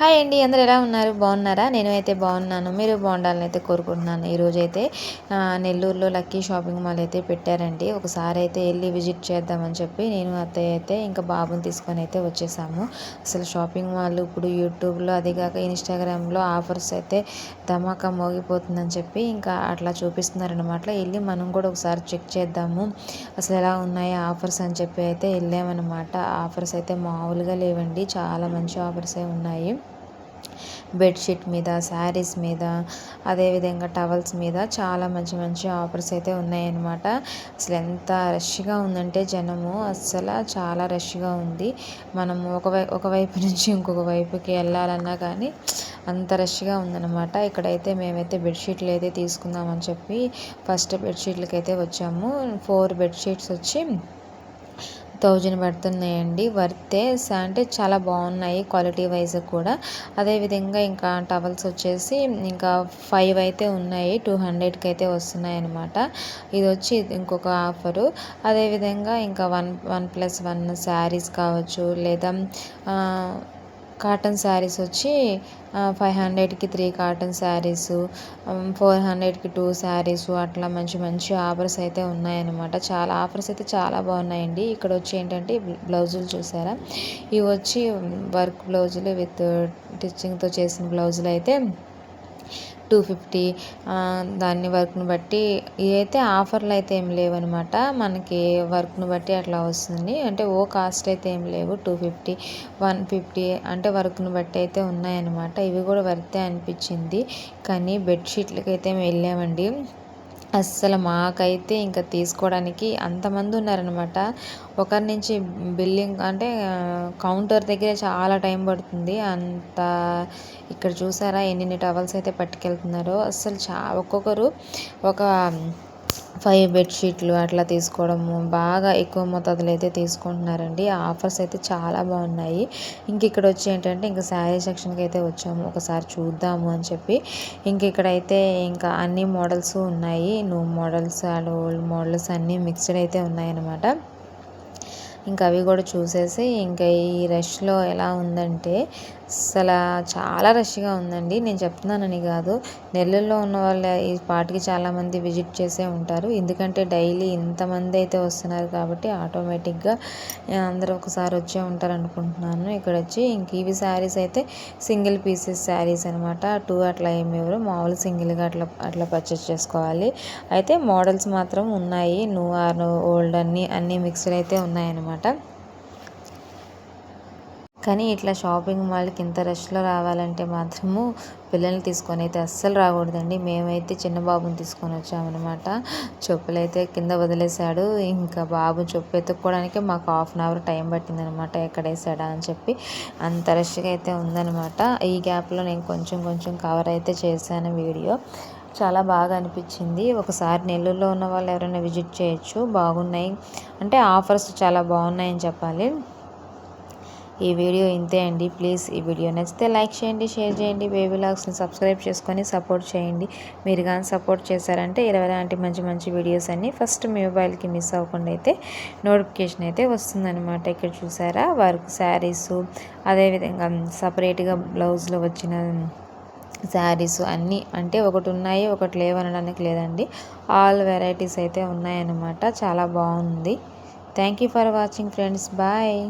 Hi అండి అందరు ఎలా ఉన్నారు? బాగున్నారా? నేను అయితే బాగున్నాను. మీరు బాగుండాలని అయితే కోరుకుంటున్నాను ఈరోజు అయితే నెల్లూరులో లక్కీ షాపింగ్ మాల్ అయితే పెట్టారండి. ఒకసారి అయితే వెళ్ళి విజిట్ చేద్దామని చెప్పి నేను అత్తయ్య అయితే ఇంకా బాబుని తీసుకొని అయితే వచ్చేసాము. అసలు షాపింగ్ మాల్ ఇప్పుడు యూట్యూబ్లో అది కాక ఇన్స్టాగ్రామ్లో ఆఫర్స్ అయితే ధమాకా మోగిపోతుందని చెప్పి ఇంకా అట్లా చూపిస్తున్నారనమాట వెళ్ళి మనం కూడా ఒకసారి చెక్ చేద్దాము. అసలు ఎలా ఉన్నాయి ఆఫర్స్ అని చెప్పి అయితే వెళ్ళామన్నమాట. ఆఫర్స్ అయితే మామూలుగా లేవండి. చాలా మంచి ఆఫర్సే ఉన్నాయి. బెడ్షీట్ మీద శారీస్ మీద అదేవిధంగా టవల్స్ మీద చాలా మంచి మంచి ఆఫర్స్ అయితే ఉన్నాయన్నమాట. అసలు ఎంత రష్గా ఉందంటే జనము అస్సలు చాలా రష్గా ఉంది. మనము ఒక ఒకవైపు నుంచి ఇంకొక వైపుకి వెళ్ళాలన్నా కానీ అంత రష్గా ఉందన్నమాట. ఇక్కడైతే మేమైతే బెడ్షీట్లు అయితే తీసుకుందామని చెప్పి ఫస్ట్ బెడ్షీట్లకి అయితే వచ్చాము. ఫోర్ బెడ్షీట్స్ వచ్చి థౌజండ్ పడుతున్నాయండి. వర్తే అంటే చాలా బాగున్నాయి క్వాలిటీ వైజ్ కూడా. అదేవిధంగా ఇంకా టవల్స్ వచ్చేసి ఇంకా ఫైవ్ అయితే ఉన్నాయి. టూ హండ్రెడ్కి అయితే వస్తున్నాయి అనమాట ఇది వచ్చి ఇంకొక ఆఫరు. అదేవిధంగా ఇంకా one one plus one saris కావచ్చు లేదా కాటన్ శారీస్ వచ్చి ఫైవ్ హండ్రెడ్కి త్రీ కాటన్ శారీస్ ఫోర్ హండ్రెడ్కి టూ శారీస్ అట్లా మంచి మంచి ఆఫర్స్ అయితే ఉన్నాయన్నమాట. చాలా ఆఫర్స్ అయితే చాలా బాగున్నాయండి. ఇక్కడ వచ్చి ఏంటంటే బ్లౌజులు చూసారా? ఇవి వచ్చి వర్క్ బ్లౌజులు విత్ స్టిచ్చింగ్తో చేసిన బ్లౌజులు అయితే టూ ఫిఫ్టీ దాన్ని వర్క్ని బట్టి ఇవైతే ఆఫర్లు అయితే ఏం లేవనమాట. మనకి వర్క్ను బట్టి అట్లా వస్తుంది. అంటే ఓ కాస్ట్ అయితే ఏం లేవు. టూ ఫిఫ్టీ వన్ ఫిఫ్టీ అంటే వర్క్ను బట్టి అయితే ఉన్నాయన్నమాట. ఇవి కూడా వర్తే అనిపించింది. కానీ బెడ్షీట్లకి అయితే వెళ్ళామండి. అస్సలు మాకైతే ఇంకా తీసుకోవడానికి అంతమంది ఉన్నారనమాట ఒకరి నుంచి బిల్లింగ్ అంటే కౌంటర్ దగ్గర చాలా టైం పడుతుంది. అంత ఇక్కడ చూసారా ఎన్ని టవల్స్ అయితే పట్టుకెళ్తున్నారో. అస్సలు చా ఒక్కొక్కరు ఒక ఫైవ్ బెడ్షీట్లు అట్లా తీసుకోవడము బాగా ఎక్కువ మోతాదులో అయితే తీసుకుంటున్నారండి. ఆఫర్స్ అయితే చాలా బాగున్నాయి. ఇంక ఇక్కడ వచ్చి ఏంటంటే ఇంకా శారీ సెక్షన్కి అయితే వచ్చాము. ఒకసారి చూద్దాము అని చెప్పి. ఇంక ఇక్కడైతే ఇంకా అన్ని మోడల్స్ ఉన్నాయి. New models and old models అన్నీ మిక్స్డ్ అయితే ఉన్నాయన్నమాట. ఇంకా అవి కూడా చూసేసి ఇంకా ఈ రష్లో ఎలా ఉందంటే అసలు చాలా రష్గా ఉందండి. నేను చెప్తున్నానని కాదు. నెల్లూరులో ఉన్న వాళ్ళు ఈ పాటికి చాలామంది విజిట్ చేసే ఉంటారు. ఎందుకంటే డైలీ ఇంతమంది అయితే వస్తున్నారు కాబట్టి ఆటోమేటిక్గా అందరూ ఒకసారి వచ్చే ఉంటారు అనుకుంటున్నాను. ఇక్కడ వచ్చి ఇంక ఇవి శారీస్ అయితే సింగిల్ పీసెస్ శారీస్ అనమాట టూ అట్లా ఏమి ఎవరు మామూలు సింగిల్గా అట్లా అట్లా పర్చేస్ చేసుకోవాలి. అయితే మోడల్స్ మాత్రం ఉన్నాయి. న్యూ ఆర్ ఓల్డ్ అన్నీ అన్నీ మిక్స్డ్ అయితే ఉన్నాయన్నమాట. కానీ ఇట్లా షాపింగ్ మాల్కి ఇంత రష్లో రావాలంటే మాత్రము పిల్లల్ని తీసుకొని అయితే అస్సలు రాకూడదండి. మేమైతే చిన్న బాబుని తీసుకొని వచ్చామన్నమాట. చెప్పులు అయితే కింద వదిలేశాడు. ఇంకా బాబు చెప్పు ఎత్తుక్కోవడానికి మాకు హాఫ్ అన్ అవర్ టైం పట్టిందనమాట ఎక్కడ వేసాడా అని చెప్పి అంత రష్గా అయితే ఉందనమాట ఈ గ్యాప్లో నేను కొంచెం కొంచెం కవర్ అయితే చేశాను వీడియో. చాలా బాగా అనిపించింది. ఒకసారి నెల్లూరులో ఉన్న వాళ్ళు ఎవరైనా విజిట్ చేయొచ్చు. బాగున్నాయి. అంటే ఆఫర్స్ చాలా బాగున్నాయని చెప్పాలి. ఈ వీడియో ఇంతే అండి. ప్లీజ్ ఈ వీడియో నచ్చితే లైక్ చేయండి షేర్ చేయండి బేబీ లాగ్స్ని సబ్స్క్రైబ్ చేసుకొని సపోర్ట్ చేయండి. మీరు కానీ సపోర్ట్ చేశారంటే ఇరవై లాంటి మంచి మంచి వీడియోస్ అన్నీ ఫస్ట్ మీ మొబైల్కి మిస్ అవ్వకుండా అయితే నోటిఫికేషన్ అయితే వస్తుందన్నమాట. ఇక్కడ చూసారా? వర్క్ శారీస్ అదేవిధంగా సపరేట్గా బ్లౌజ్లో వచ్చిన శారీస్ అన్నీ అంటే ఒకటి ఉన్నాయి ఒకటి లేవనడానికి లేదండి. ఆల్ వెరైటీస్ అయితే ఉన్నాయన్నమాట. చాలా బాగుంది. Thank you for watching friends. Bye.